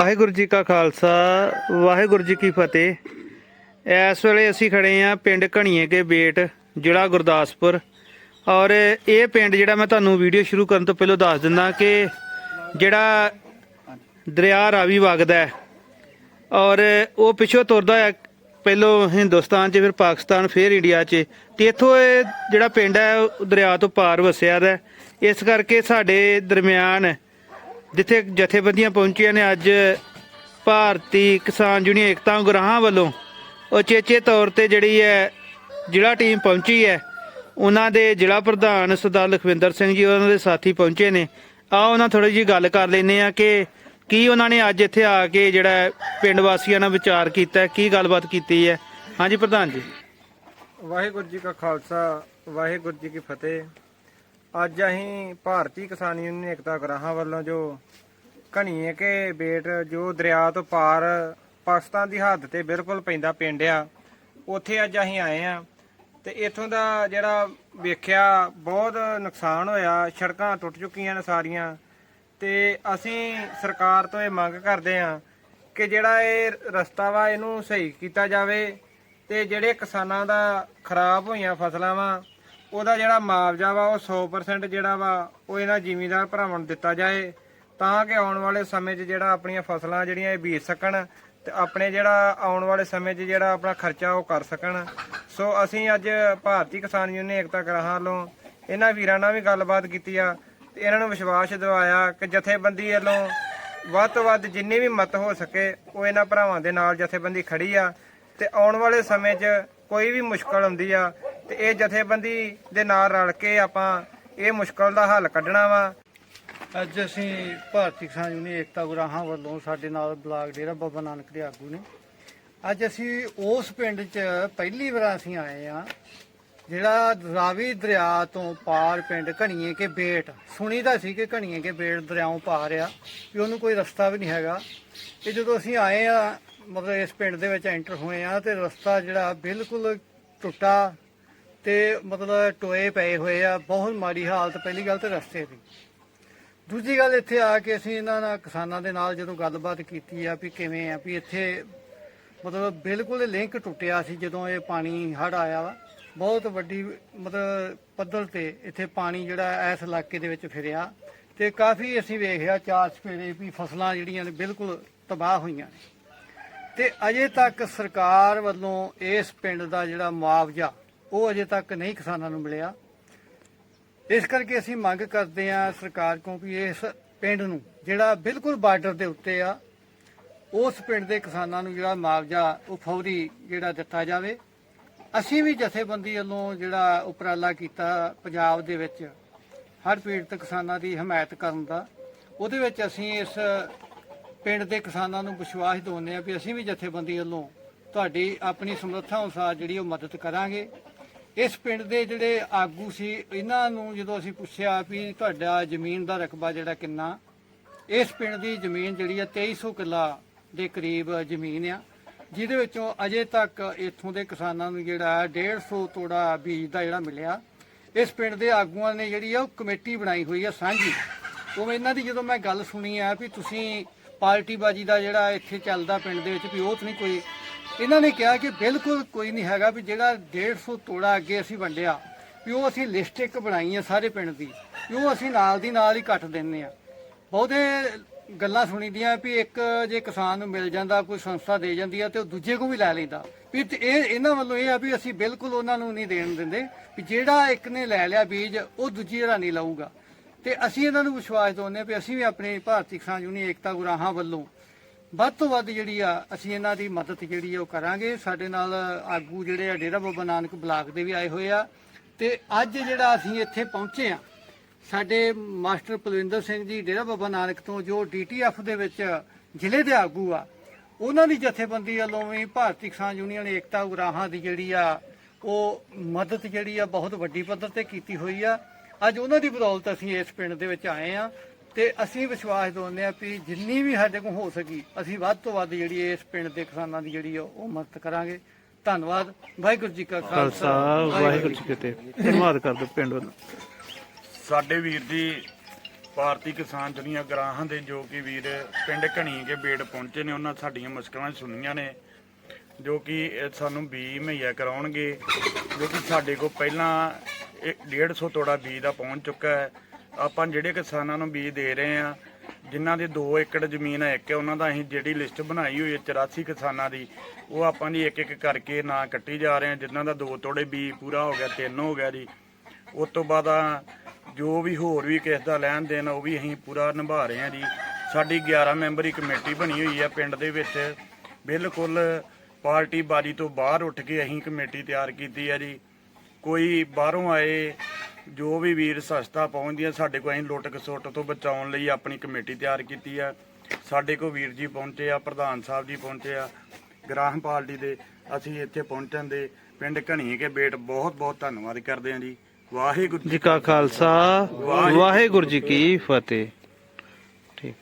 ਵਾਹਿਗੁਰੂ ਜੀ ਕਾ ਖਾਲਸਾ, ਵਾਹਿਗੁਰੂ ਜੀ ਕੀ ਫਤਿਹ। ਇਸ ਵੇਲੇ ਅਸੀਂ ਖੜੇ ਆ ਪਿੰਡ ਘਣੀਏ ਕੇ ਬੇਟ, ਜ਼ਿਲ੍ਹਾ ਗੁਰਦਾਸਪੁਰ। ਔਰ ਇਹ ਪਿੰਡ ਜਿਹੜਾ ਮੈਂ ਤੁਹਾਨੂੰ ਵੀਡੀਓ ਸ਼ੁਰੂ ਕਰਨ ਤੋਂ ਪਹਿਲਾਂ ਦੱਸ ਦਿੰਦਾ ਕਿ ਜਿਹੜਾ ਦਰਿਆ ਰਾਵੀ ਵਗਦਾ ਔਰ ਉਹ ਪਿੱਛੋਂ ਤੁਰਦਾ ਹੈ ਪਹਿਲੋਂ ਹਿੰਦੁਸਤਾਨ 'ਚ, ਫਿਰ ਪਾਕਿਸਤਾਨ, ਫਿਰ ਇੰਡੀਆ 'ਚ। ਤੇ ਇੱਥੋਂ ਇਹ ਜਿਹੜਾ ਪਿੰਡ ਹੈ ਦਰਿਆ ਤੋਂ ਪਾਰ ਵਸਿਆ ਦਾ ਇਸ ਕਰਕੇ ਸਾਡੇ ਦਰਮਿਆਨ ਜਿੱਥੇ ਜਥੇਬੰਦੀਆਂ ਪਹੁੰਚੀਆਂ ਨੇ ਅੱਜ ਭਾਰਤੀ ਕਿਸਾਨ ਯੂਨੀਅਨ ਏਕਤਾ ਉਗਰਾਹਾਂ ਵੱਲੋਂ ਉਚੇਚੇ ਤੌਰ ਤੇ ਜਿਹੜੀ ਹੈ ਜ਼ਿਲ੍ਹਾ ਟੀਮ ਪਹੁੰਚੀ ਹੈ। ਉਹਨਾਂ ਦੇ ਜ਼ਿਲ੍ਹਾ ਪ੍ਰਧਾਨ ਸਰਦਾਰ ਲਖਵਿੰਦਰ ਸਿੰਘ ਜੀ, ਉਹਨਾਂ ਦੇ ਸਾਥੀ ਪਹੁੰਚੇ ਨੇ। ਆ ਉਹਨਾਂ ਥੋੜੀ ਜੀ ਗੱਲ ਕਰ ਲੈਨੇ ਆ ਕਿ ਕੀ ਉਹਨਾਂ ਨੇ ਅੱਜ ਇੱਥੇ ਆ ਕੇ ਜਿਹੜਾ ਪਿੰਡ ਵਾਸੀਆਂ ਨਾਲ ਵਿਚਾਰ ਕੀਤਾ, ਕੀ ਗੱਲਬਾਤ ਕੀਤੀ ਹੈ? ਹਾਂਜੀ ਪ੍ਰਧਾਨ ਜੀ। ਵਾਹਿਗੁਰੂ ਜੀ ਕਾ ਖਾਲਸਾ, ਵਾਹਿਗੁਰੂ ਜੀ ਕੀ ਫਤਿਹ। ਅੱਜ ਅਸੀਂ ਭਾਰਤੀ ਕਿਸਾਨ ਯੂਨੀਅਨ ਏਕਤਾ ਗਰਾਹਾਂ ਵੱਲੋਂ ਜੋ ਘਣੀਏ ਕੇ ਬੇਟ ਜੋ ਦਰਿਆ ਤੋਂ ਪਾਰ ਪਾਕਿਸਤਾਨ ਦੀ ਹੱਦ ਤੇ ਬਿਲਕੁਲ ਪੈਂਦਾ ਪਿੰਡ ਆ, ਉੱਥੇ ਅੱਜ ਅਸੀਂ ਆਏ ਆ ਤੇ ਇੱਥੋਂ ਦਾ ਜਿਹੜਾ ਵੇਖਿਆ ਬਹੁਤ ਨੁਕਸਾਨ ਹੋਇਆ, ਸੜਕਾਂ ਟੁੱਟ ਚੁੱਕੀਆਂ ਨੇ ਸਾਰੀਆਂ ਤੇ ਅਸੀਂ ਸਰਕਾਰ ਤੋਂ ਇਹ ਮੰਗ ਕਰਦੇ ਆ ਕਿ ਜਿਹੜਾ ਇਹ ਰਸਤਾ ਵਾ ਇਹਨੂੰ ਸਹੀ ਕੀਤਾ ਜਾਵੇ ਤੇ ਜਿਹੜੇ ਕਿਸਾਨਾਂ ਦਾ ਖਰਾਬ ਹੋਈਆਂ ਫਸਲਾਂ ਵਾ ਉਹਦਾ ਜਿਹੜਾ ਮੁਆਵਜ਼ਾ ਵਾ ਉਹ 100% ਜਿਹੜਾ ਵਾ ਉਹ ਇਹਨਾਂ ਜ਼ਿਮੀਂਦਾਰ ਭਰਾਵਾਂ ਨੂੰ ਦਿੱਤਾ ਜਾਏ, ਤਾਂ ਕਿ ਆਉਣ ਵਾਲੇ ਸਮੇਂ 'ਚ ਜਿਹੜਾ ਆਪਣੀਆਂ ਫਸਲਾਂ ਜਿਹੜੀਆਂ ਇਹ ਬੀਜ ਸਕਣ ਤੇ ਆਪਣੇ ਜਿਹੜਾ ਆਉਣ ਵਾਲੇ ਸਮੇਂ 'ਚ ਜਿਹੜਾ ਆਪਣਾ ਖਰਚਾ ਉਹ ਕਰ ਸਕਣ। ਸੋ ਅਸੀਂ ਅੱਜ ਭਾਰਤੀ ਕਿਸਾਨ ਯੂਨੀਅਨ ਏਕਤਾ ਗਰਾਹਾਂ ਵੱਲੋਂ ਇਹਨਾਂ ਵੀਰਾਂ ਨਾਲ ਵੀ ਗੱਲਬਾਤ ਕੀਤੀ ਆ ਤੇ ਇਹਨਾਂ ਨੂੰ ਵਿਸ਼ਵਾਸ ਦਿਵਾਇਆ ਕਿ ਜਥੇਬੰਦੀ ਵੱਲੋਂ ਵੱਧ ਤੋਂ ਵੱਧ ਜਿੰਨੀ ਵੀ ਮਤ ਹੋ ਸਕੇ, ਉਹ ਇਹਨਾਂ ਭਰਾਵਾਂ ਦੇ ਨਾਲ ਜਥੇਬੰਦੀ ਖੜੀ ਆ ਤੇ ਆਉਣ ਵਾਲੇ ਸਮੇਂ 'ਚ ਕੋਈ ਵੀ ਮੁਸ਼ਕਲ ਆਉਂਦੀ ਆ ਤੇ ਇਹ ਜਥੇਬੰਦੀ ਦੇ ਨਾਲ ਰਲ ਕੇ ਆਪਾਂ ਇਹ ਮੁਸ਼ਕਲ ਦਾ ਹੱਲ ਕੱਢਣਾ ਵਾ। ਅੱਜ ਅਸੀਂ ਭਾਰਤੀ ਕਿਸਾਨ ਯੂਨੀਅਨ ਏਕਤਾ ਗੁਰਾਹਾਂ ਵੱਲੋਂ ਸਾਡੇ ਨਾਲ ਬਲਾਕ ਡੇਰਾ ਬਾਬਾ ਨਾਨਕ ਦੇ ਆਗੂ ਨੇ। ਅੱਜ ਅਸੀਂ ਉਸ ਪਿੰਡ 'ਚ ਪਹਿਲੀ ਵਾਰ ਅਸੀਂ ਆਏ ਆ ਜਿਹੜਾ ਰਾਵੀ ਦਰਿਆ ਤੋਂ ਪਾਰ ਪਿੰਡ ਘਣੀਏ ਕੇ ਬੇਟ ਸੁਣੀਦਾ ਸੀ ਕਿ ਘਣੀਏ ਕੇ ਬੇਟ ਦਰਿਆਓਂ ਪਾਰ ਆ, ਵੀ ਉਹਨੂੰ ਕੋਈ ਰਸਤਾ ਵੀ ਨਹੀਂ ਹੈਗਾ। ਤੇ ਜਦੋਂ ਅਸੀਂ ਆਏ ਆ ਮਤਲਬ ਇਸ ਪਿੰਡ ਦੇ ਵਿੱਚ ਐਂਟਰ ਹੋਏ ਆ ਤੇ ਰਸਤਾ ਜਿਹੜਾ ਬਿਲਕੁਲ ਟੁੱਟਾ ਤੇ ਮਤਲਬ ਟੋਏ ਪਏ ਹੋਏ ਆ, ਬਹੁਤ ਮਾੜੀ ਹਾਲਤ ਪਹਿਲੀ ਗੱਲ ਤੇ ਰਸਤੇ ਦੀ। ਦੂਜੀ ਗੱਲ ਇੱਥੇ ਆ ਕੇ ਅਸੀਂ ਇਹਨਾਂ ਨਾਲ ਕਿਸਾਨਾਂ ਦੇ ਨਾਲ ਜਦੋਂ ਗੱਲਬਾਤ ਕੀਤੀ ਆ ਵੀ ਕਿਵੇਂ ਆ, ਵੀ ਇੱਥੇ ਮਤਲਬ ਬਿਲਕੁਲ ਲਿੰਕ ਟੁੱਟਿਆ ਸੀ ਜਦੋਂ ਇਹ ਪਾਣੀ ਹੜ ਆਇਆ ਵਾ। ਬਹੁਤ ਵੱਡੀ ਮਤਲਬ ਪੱਧਰ ਤੇ ਇੱਥੇ ਪਾਣੀ ਜਿਹੜਾ ਇਸ ਇਲਾਕੇ ਦੇ ਵਿੱਚ ਫਿਰਿਆ ਤੇ ਕਾਫੀ ਅਸੀਂ ਵੇਖਿਆ ਚਾਰ ਚਪੇਰੇ ਵੀ ਫਸਲਾਂ ਜਿਹੜੀਆਂ ਨੇ ਬਿਲਕੁਲ ਤਬਾਹ ਹੋਈਆਂ ਨੇ। ਤੇ ਅਜੇ ਤੱਕ ਸਰਕਾਰ ਵੱਲੋਂ ਇਸ ਪਿੰਡ ਦਾ ਜਿਹੜਾ ਮੁਆਵਜ਼ਾ ਉਹ ਅਜੇ ਤੱਕ ਨਹੀਂ ਕਿਸਾਨਾਂ ਨੂੰ ਮਿਲਿਆ। ਇਸ ਕਰਕੇ ਅਸੀਂ ਮੰਗ ਕਰਦੇ ਹਾਂ ਸਰਕਾਰ ਕੋਲ ਵੀ ਇਸ ਪਿੰਡ ਨੂੰ, ਜਿਹੜਾ ਬਿਲਕੁਲ ਬਾਰਡਰ ਦੇ ਉੱਤੇ ਆ, ਉਸ ਪਿੰਡ ਦੇ ਕਿਸਾਨਾਂ ਨੂੰ ਜਿਹੜਾ ਮੁਆਵਜ਼ਾ, ਉਹ ਫੌਰੀ ਜਿਹੜਾ ਦਿੱਤਾ ਜਾਵੇ। ਅਸੀਂ ਵੀ ਜਥੇਬੰਦੀ ਵੱਲੋਂ ਜਿਹੜਾ ਉਪਰਾਲਾ ਕੀਤਾ ਪੰਜਾਬ ਦੇ ਵਿੱਚ, ਹਰ ਪੀੜਤ ਕਿਸਾਨਾਂ ਦੀ ਹਮਾਇਤ ਕਰਨ ਦਾ, ਉਹਦੇ ਵਿੱਚ ਅਸੀਂ ਇਸ ਪਿੰਡ ਦੇ ਕਿਸਾਨਾਂ ਨੂੰ ਵਿਸ਼ਵਾਸ ਦਿਵਾਉਂਦੇ ਆ ਵੀ ਅਸੀਂ ਵੀ ਜਥੇਬੰਦੀ ਵੱਲੋਂ ਤੁਹਾਡੀ ਆਪਣੀ ਸਮਰੱਥਾ ਅਨੁਸਾਰ ਜਿਹੜੀ ਉਹ ਮਦਦ ਕਰਾਂਗੇ। ਇਸ ਪਿੰਡ ਦੇ ਜਿਹੜੇ ਆਗੂ ਸੀ, ਇਹਨਾਂ ਨੂੰ ਜਦੋਂ ਅਸੀਂ ਪੁੱਛਿਆ ਵੀ ਤੁਹਾਡਾ ਜ਼ਮੀਨ ਦਾ ਰਕਬਾ ਜਿਹੜਾ ਕਿੰਨਾ, ਇਸ ਪਿੰਡ ਦੀ ਜ਼ਮੀਨ ਜਿਹੜੀ ਆ 2300 ਕਿੱਲਾ ਦੇ ਕਰੀਬ ਜ਼ਮੀਨ ਆ, ਜਿਹਦੇ ਵਿੱਚੋਂ ਅਜੇ ਤੱਕ ਇੱਥੋਂ ਦੇ ਕਿਸਾਨਾਂ ਨੂੰ ਜਿਹੜਾ 150 ਤੋੜਾ ਬੀਜ ਦਾ ਜਿਹੜਾ ਮਿਲਿਆ, ਇਸ ਪਿੰਡ ਦੇ ਆਗੂਆਂ ਨੇ ਜਿਹੜੀ ਆ ਉਹ ਕਮੇਟੀ ਬਣਾਈ ਹੋਈ ਆ ਸਾਂਝੀ। ਉਹ ਇਹਨਾਂ ਦੀ ਜਦੋਂ ਮੈਂ ਗੱਲ ਸੁਣੀ ਆ ਵੀ ਤੁਸੀਂ ਪਾਰਟੀਬਾਜੀ ਦਾ ਜਿਹੜਾ ਇੱਥੇ ਚੱਲਦਾ ਪਿੰਡ ਦੇ ਵਿੱਚ ਵੀ ਉਹ ਤਾਂ ਨਹੀਂ ਕੋਈ ਇਹਨਾਂ ਨੇ ਕਿਹਾ ਕਿ ਬਿਲਕੁਲ ਕੋਈ ਨਹੀਂ ਹੈਗਾ ਵੀ ਜਿਹੜਾ 150 ਤੋੜਾ ਅੱਗੇ ਅਸੀਂ ਵੰਡਿਆ, ਵੀ ਉਹ ਅਸੀਂ ਲਿਸਟ ਇੱਕ ਬਣਾਈ ਹੈ ਸਾਰੇ ਪਿੰਡ ਦੀ, ਵੀ ਉਹ ਅਸੀਂ ਨਾਲ ਦੀ ਨਾਲ ਹੀ ਕੱਟ ਦਿੰਨੇ ਆ। ਬਹੁਤੇ ਗੱਲਾਂ ਸੁਣੀਦੀਆਂ ਵੀ ਇੱਕ ਜੇ ਕਿਸਾਨ ਨੂੰ ਮਿਲ ਜਾਂਦਾ, ਕੋਈ ਸੰਸਥਾ ਦੇ ਜਾਂਦੀ ਆ ਤੇ ਉਹ ਦੂਜੇ ਕੋ ਵੀ ਲੈ ਲੈਂਦਾ। ਵੀ ਇਹ ਇਹਨਾਂ ਵੱਲੋਂ ਇਹ ਆ ਵੀ ਅਸੀਂ ਬਿਲਕੁਲ ਉਹਨਾਂ ਨੂੰ ਨਹੀਂ ਦੇਣ ਦਿੰਦੇ, ਵੀ ਜਿਹੜਾ ਇੱਕ ਨੇ ਲੈ ਲਿਆ ਬੀਜ, ਉਹ ਦੂਜੀ ਜਿਹੜਾ ਨਹੀਂ ਲਊਗਾ। ਤੇ ਅਸੀਂ ਇਹਨਾਂ ਨੂੰ ਵਿਸ਼ਵਾਸ ਦਿਵਾਉਂਦੇ ਹਾਂ ਵੀ ਅਸੀਂ ਵੀ ਆਪਣੇ ਭਾਰਤੀ ਕਿਸਾਨ ਯੂਨੀਅਨ ਏਕਤਾ ਗੁਰਾਹਾਂ ਵੱਲੋਂ ਵੱਧ ਤੋਂ ਵੱਧ ਜਿਹੜੀ ਆ, ਅਸੀਂ ਇਹਨਾਂ ਦੀ ਮਦਦ ਜਿਹੜੀ ਆ ਉਹ ਕਰਾਂਗੇ। ਸਾਡੇ ਨਾਲ ਆਗੂ ਜਿਹੜੇ ਆ, ਡੇਰਾ ਬਾਬਾ ਨਾਨਕ ਬਲਾਕ ਦੇ ਵੀ ਆਏ ਹੋਏ ਆ। ਤੇ ਅੱਜ ਜਿਹੜਾ ਅਸੀਂ ਇੱਥੇ ਪਹੁੰਚੇ ਆ, ਸਾਡੇ ਮਾਸਟਰ ਪਲਵਿੰਦਰ ਸਿੰਘ ਜੀ, ਡੇਰਾ ਬਾਬਾ ਨਾਨਕ ਤੋਂ ਜੋ ਡੀਟੀਐਫ ਦੇ ਵਿੱਚ ਜ਼ਿਲ੍ਹੇ ਦੇ ਆਗੂ ਆ, ਉਹਨਾਂ ਦੀ ਜਥੇਬੰਦੀ ਵੱਲੋਂ ਵੀ ਭਾਰਤੀ ਕਿਸਾਨ ਯੂਨੀਅਨ ਏਕਤਾ ਉਗਰਾਹਾਂ ਦੀ ਜਿਹੜੀ ਆ, ਉਹ ਮਦਦ ਜਿਹੜੀ ਆ ਬਹੁਤ ਵੱਡੀ ਪੱਧਰ ਤੇ ਕੀਤੀ ਹੋਈ ਆ। ਅੱਜ ਉਹਨਾਂ ਦੀ ਬਦੌਲਤ ਅਸੀਂ ਇਸ ਪਿੰਡ ਦੇ ਵਿੱਚ ਆਏ ਆ। ਤੇ ਅਸੀਂ ਵਿਸ਼ਵਾਸ ਦਿਵਾਉਂਦੇ ਆ ਵੀ ਜਿੰਨੀ ਵੀ ਸਾਡੇ ਕੋਲ ਹੋ ਸਕੀ ਅਸੀਂ ਵੱਧ ਤੋਂ ਵੱਧ ਜਿਹੜੀ ਇਸ ਪਿੰਡ ਦੇ ਕਿਸਾਨਾਂ ਦੀ ਜਿਹੜੀ ਆ ਉਹ ਮਦਦ ਕਰਾਂਗੇ। ਧੰਨਵਾਦ। ਵਾਹਿਗੁਰੂ ਜੀ ਕਾ ਖਾਲਸਾ। ਵਾਹਿਗੁਰੂ ਜੀ ਕੀ ਫਤਿਹ। ਧੰਨਵਾਦ ਕਰਦੇ ਪਿੰਡ ਵੱਲੋਂ। ਸਾਡੇ ਵੀਰ ਦੀ ਭਾਰਤੀ ਕਿਸਾਨ ਦੁਨੀਆ ਗਰਾਹਾਂ ਦੇ ਜੋ ਕਿ ਵੀਰ ਪਿੰਡ ਘਣੀ ਕੇ ਬੇੜ ਪਹੁੰਚੇ ਨੇ ਉਹਨਾਂ ਸਾਡੀਆਂ ਮੁਸ਼ਕਲਾਂ ਸੁਣੀਆਂ ਨੇ ਜੋ ਕਿ ਇਹ ਸਾਨੂੰ ਬੀ ਮੁਹੱਈਆ ਕਰਾਉਣਗੇ ਜੋ ਕਿ ਸਾਡੇ ਕੋਲ ਪਹਿਲਾਂ ਇਹ 150 ਤੋੜਾ ਬੀ ਦਾ ਪਹੁੰਚ ਚੁੱਕਾ ਹੈ। ਆਪਾਂ ਜਿਹੜੇ ਕਿਸਾਨਾਂ ਨੂੰ ਬੀਜ ਦੇ ਰਹੇ ਆ ਜਿਨ੍ਹਾਂ ਦੇ 2 ਏਕੜ ਜ਼ਮੀਨ ਹੈ, ਇੱਕ ਉਹਨਾਂ ਦਾ ਅਸੀਂ ਜਿਹੜੀ ਲਿਸਟ ਬਣਾਈ ਹੋਈ ਹੈ 84 ਕਿਸਾਨਾਂ ਦੀ, ਉਹ ਆਪਾਂ ਦੀ ਇੱਕ ਇੱਕ ਕਰਕੇ ਨਾਂ ਕੱਟੀ ਜਾ ਰਹੇ ਆ ਜਿਨ੍ਹਾਂ ਦਾ 2 ਤੋੜੇ ਬੀ ਪੂਰਾ ਹੋ ਗਿਆ 3 ਹੋ ਗਿਆ ਜੀ। ਉਸ ਤੋਂ ਬਾਅਦ ਜੋ ਵੀ ਹੋਰ ਵੀ ਕਿਸ ਦਾ ਲੈਣ ਦੇਣ, ਉਹ ਵੀ ਅਸੀਂ ਪੂਰਾ ਨਿਭਾ ਰਹੇ ਹਾਂ ਜੀ। ਸਾਡੀ 11 ਮੈਂਬਰੀ ਕਮੇਟੀ ਬਣੀ ਹੋਈ ਹੈ ਪਿੰਡ ਦੇ ਵਿੱਚ। ਬਿਲਕੁਲ ਪਾਰਟੀ ਬਾਰੀ ਤੋਂ ਬਾਹਰ ਉੱਠ ਕੇ ਅਸੀਂ ਕਮੇਟੀ ਤਿਆਰ ਕੀਤੀ ਹੈ ਜੀ। ਕੋਈ ਬਾਹਰੋਂ ਆਏ ਜੋ ਵੀ ਵੀਰ ਸਸਤਾ ਪਹੁੰਚਦੀਆਂ ਸਾਡੇ ਕੋਲ ਅਸੀਂ ਲੁੱਟ ਖਸੁੱਟ ਤੋਂ ਬਚਾਉਣ ਲਈ ਆਪਣੀ ਕਮੇਟੀ ਤਿਆਰ ਕੀਤੀ ਆ ਸਾਡੇ ਕੋਲ ਵੀਰ ਜੀ ਪਹੁੰਚੇ ਆ ਪ੍ਰਧਾਨ ਸਾਹਿਬ ਜੀ ਪਹੁੰਚੇ ਆ ਗ੍ਰਾਮ ਪਾਰਟੀ ਦੇ ਅਸੀਂ ਇੱਥੇ ਪਹੁੰਚਣ ਦੇ ਪਿੰਡ ਘਣੀ ਕੇ ਬੇਟ ਬਹੁਤ ਬਹੁਤ ਧੰਨਵਾਦ ਕਰਦੇ ਹਾਂ ਜੀ। ਵਾਹਿਗੁਰੂ ਜੀ ਕਾ ਖਾਲਸਾ ਵਾਹਿਗੁਰੂ ਜੀ ਕੀ ਫਤਿਹ। ਠੀਕ।